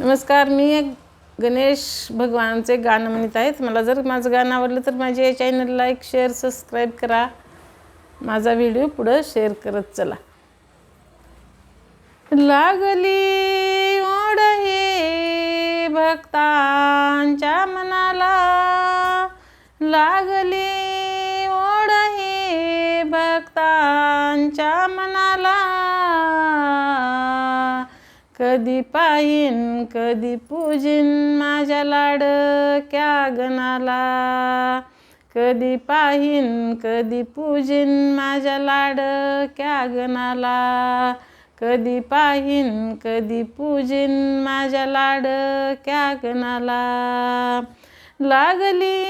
नमस्कार मी एक गणेश भगवानचे गाणं म्हणत आहेत. मला जर माझं गाणं आवडलं तर माझ्या या चॅनलला एक शेअर सबस्क्राईब करा. माझा व्हिडिओ पुढं शेअर करत चला. लागली ओढ हे भक्तांच्या मनाला. लागली कधी पाहिन कधी पूजिन माझ्या लाडक्या गणाला. कधी पाहिन कधी पूजिन माझ्या लाडक्या गणाला. कधी पाहिन कधी पूजिन माझ्या लाडक्या गणाला. लागली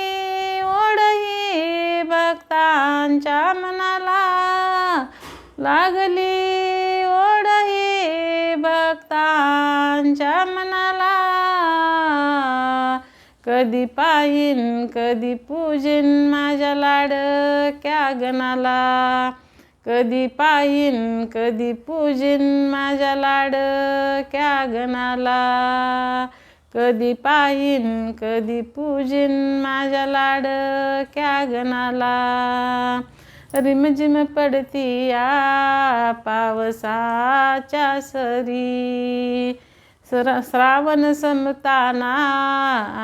ओढही भक्तांच्या मनाला. लागली भक्तांच्या मनाला. कधी पाहिन कधी पूजिन माझ्या लाडक्या गणाला. कधी पाहिन कधी पूजिन माझ्या लाडक्या गणाला. कधी पाहिन कधी पूजिन माझ्या लाडक्या गणाला. रिमझिम पडती या पावसाच्या सरी. स्रा श्रावण संपताना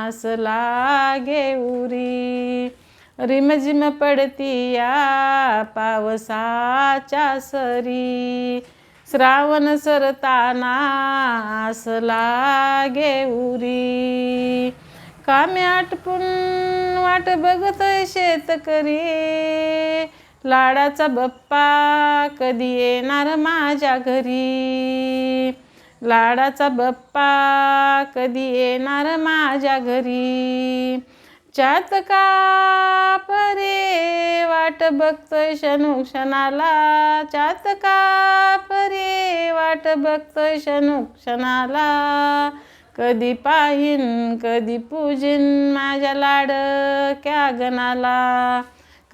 आस लागे उरी रिमझिम पडती या पावसाच्या सरी. श्रावण सरताना आस लागे उरी कामे आटपून वाट बघतोय शेतकरी. लाडाचा बप्पा कधी येणार माझ्या घरी? लाडाचा बप्पा कधी येणार माझ्या घरी? चातका परे वाट बघतोय क्षणू क्षणाला? चातका परे वाट बघतोय क्षणू क्षणाला? कधी पाहिन कधी पूजिन माझ्या लाडक्या गणाला?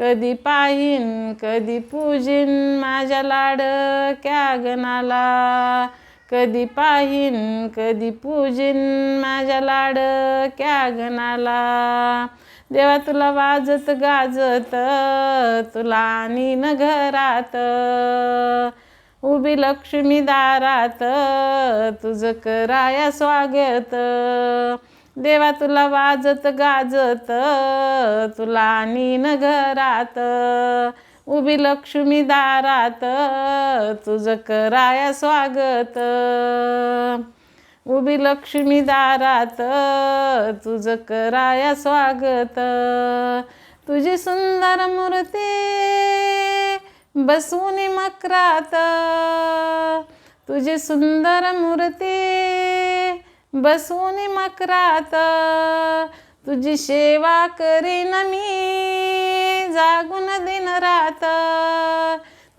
कधी पाहिन कधी पूजिन माझ्या लाडक्या गणाला कधी पाहिन कधी पूजिन माझ्या लाडक्या गणाला देवा तुला वाजत गाजत तुला आणि न घरात. उभी लक्ष्मी दारात तुझं कराया स्वागत. देवा तुला वाजत गाजत तुला आणि घरात. उभी लक्ष्मी दारात तुझं कराया स्वागत. उभी लक्ष्मी दारात तुझं कराया स्वागत. तुझी सुंदर मूर्ती बसवून मकरात. तुझी सुंदर मूर्ती बसून मकरात तुझी सेवा करीन मी. जागून दिन रात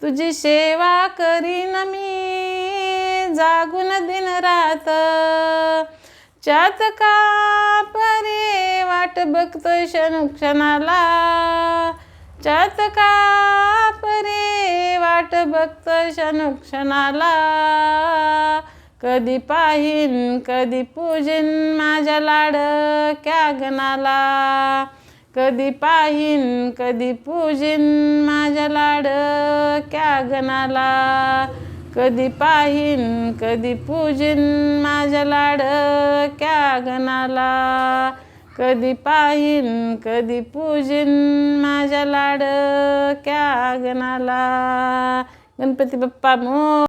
तुझी सेवा करीन मी. जागून दिन रात चात का परे वाट बघतोय क्षण क्षणाला. चातका परे वाट बघतोय क्षण क्षणाला. कधी पाहिन कधी पूजिन माझ्या लाडक्या गणाला. कधी पाहिन कधी पूजिन माझ्या लाडक्या गणाला. कधी पाहिन कधी पूजिन माझ्या लाडक्या गणाला. कधी पाहिन कधी पूजिन माझ्या लाडक्या गणाला. गणपती बाप्पा मो